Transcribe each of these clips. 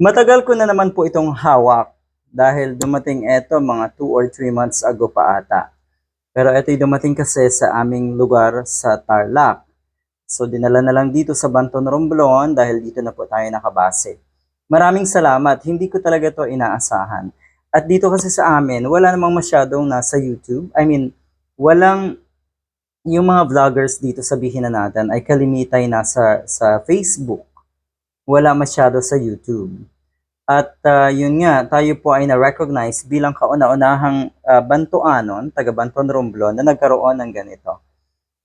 Matagal ko na naman po itong hawak dahil dumating ito mga 2 or 3 months ago pa ata. Pero ito'y dumating kasi sa aming lugar sa Tarlac. So dinala na lang dito sa Banton Romblon dahil dito na po tayo nakabase. Maraming salamat, hindi ko talaga to inaasahan. At dito kasi sa amin, wala namang masyadong nasa YouTube. I mean, walang yung mga vloggers dito sabihin na natin ay kalimitay nasa sa Facebook. Wala masyado sa YouTube. At ah, yun nga, tayo po ay na-recognize bilang kauna-unahang ah, Bantuanon, taga Banton Romblon, na nagkaroon ng ganito.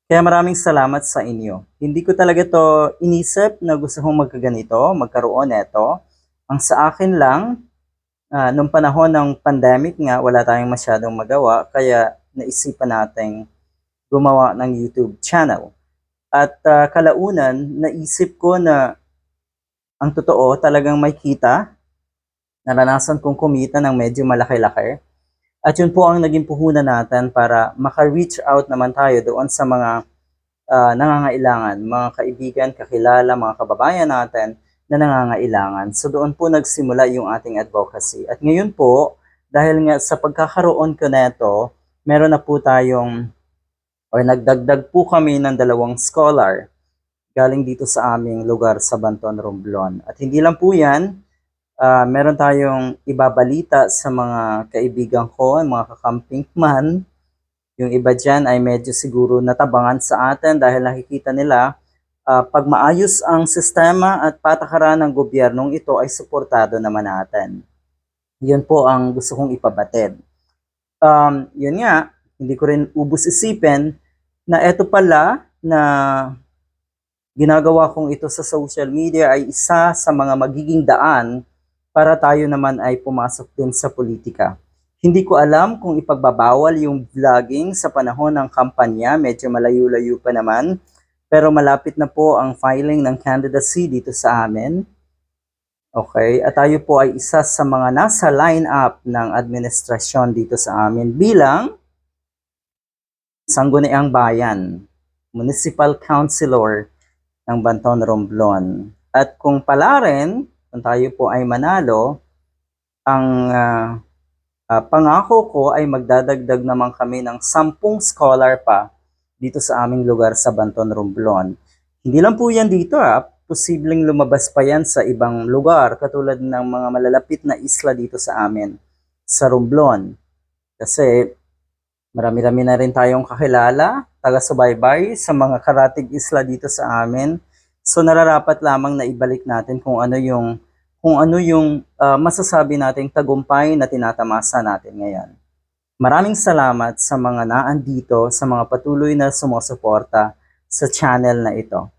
Kaya maraming salamat sa inyo. Hindi ko talaga to inisip na gusto kong magkaganito, magkaroon neto. Ang sa akin lang, ah, nung panahon ng pandemic nga, wala tayong masyadong magawa, kaya naisipan nating gumawa ng YouTube channel. At ah, kalaunan, naisip ko na ang totoo, talagang may kita. Naranasan kong kumita ng medyo malaki-laki. At yun po ang naging puhunan natin para maka-reach out naman tayo doon sa mga ah, nangangailangan, mga kaibigan, kakilala, mga kababayan natin na nangangailangan. So doon po nagsimula yung ating advocacy. At ngayon po, dahil nga sa pagkakaroon ko neto, meron na po tayong or nagdagdag po kami ng dalawang scholar galing dito sa aming lugar sa Banton Romblon. At hindi lang po yan, ah, meron tayong ibabalita sa mga kaibigan ko, mga kakamping man. Yung iba dyan ay medyo siguro natabangan sa atin dahil nakikita nila ah, pag maayos ang sistema at patakaran ng gobyernong ito ay suportado naman natin. Yun po ang gusto kong ipabatid. Um, yun nga, hindi ko rin ubus isipin na eto pala na ginagawa kong ito sa social media ay isa sa mga magiging daan para tayo naman ay pumasok din sa politika. Hindi ko alam kung ipagbabawal yung vlogging sa panahon ng kampanya, medyo malayo-layo pa naman, pero malapit na po ang filing ng candidacy dito sa amin. Okay, at tayo po ay isa sa mga nasa line-up ng administrasyon dito sa amin bilang Sangguniang Bayan, Municipal Councilor ng Banton Romblon. At kung pala rin, kung tayo po ay manalo, ang ah, ah, pangako ko ay magdadagdag naman kami ng sampung scholar pa dito sa aming lugar sa Banton Romblon. Hindi lang po yan dito ah, posibleng lumabas pa yan sa ibang lugar katulad ng mga malalapit na isla dito sa amin sa Romblon. Kasi marami-rami na rin tayong kakilala, taga-subaybay sa mga karatig isla dito sa amin. So nararapat lamang na ibalik natin kung ano yung kung ano yung ah, masasabi nating tagumpay na tinatamasa natin ngayon. Maraming salamat sa mga naandito, sa mga patuloy na sumusuporta sa channel na ito.